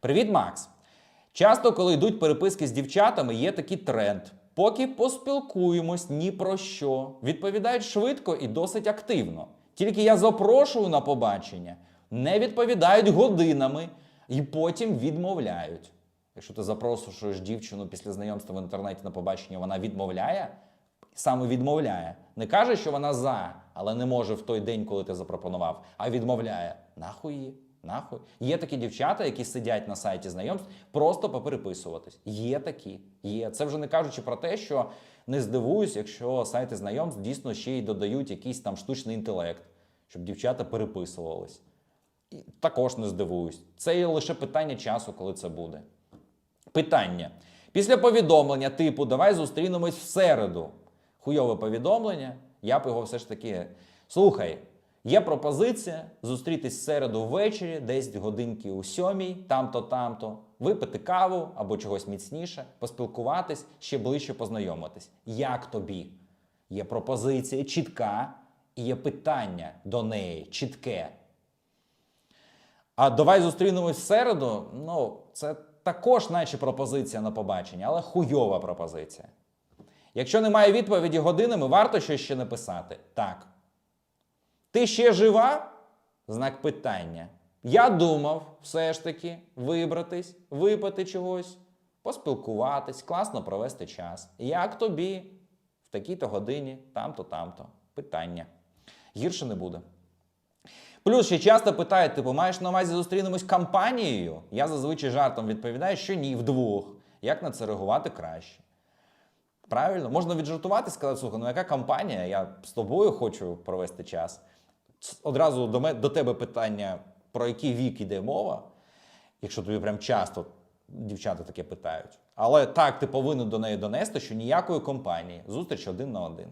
Привіт, Макс. Часто, коли йдуть переписки з дівчатами, є такий тренд. Поки поспілкуємось ні про що, відповідають швидко і досить активно. Тільки я запрошую на побачення, не відповідають годинами і потім відмовляють. Якщо ти запрошуєш дівчину після знайомства в інтернеті на побачення, вона відмовляє, саме відмовляє. Не каже, що вона за, але не може в той день, коли ти запропонував, а відмовляє. Нахуй її? Нахуй. Є такі дівчата, які сидять на сайті знайомств, просто попереписуватись. Є такі. Є. Це вже не кажучи про те, що не здивуюсь, якщо сайти знайомств дійсно ще й додають якийсь там штучний інтелект, щоб дівчата переписувались. І також не здивуюсь. Це лише питання часу, коли це буде. Питання. Після повідомлення типу Давай зустрінемось в середу. Хуйове повідомлення. Я б його все ж таки. Слухай, є пропозиція зустрітись в середу ввечері, десь годинки у сьомій, там-то, там-то, випити каву або чогось міцніше, поспілкуватись, ще ближче познайомитись. Як тобі? Є пропозиція чітка, і є питання до неї чітке. А давай зустрінемось в середу. Ну, це також, наче пропозиція на побачення, але хуйова пропозиція. Якщо немає відповіді годинами, варто щось ще написати. Так. Ти ще жива? Знак питання. Я думав, все ж таки, вибратись, випити чогось, поспілкуватись, класно провести час. Як тобі в такій-то годині, там-то, там-то. Питання. Гірше не буде. Плюс ще часто питають, типу, маєш на увазі зустрінемось компанією? Я зазвичай жартом відповідаю, що ні, вдвох. Як на це реагувати краще? Правильно, можна віджартувати, сказати, слухай, ну яка компанія? Я з тобою хочу провести час. Одразу до, ме- до тебе питання, про який вік іде мова, якщо тобі прям часто дівчата таке питають. Але так, ти повинен до неї донести, що ніякої компанії, зустріч один на один.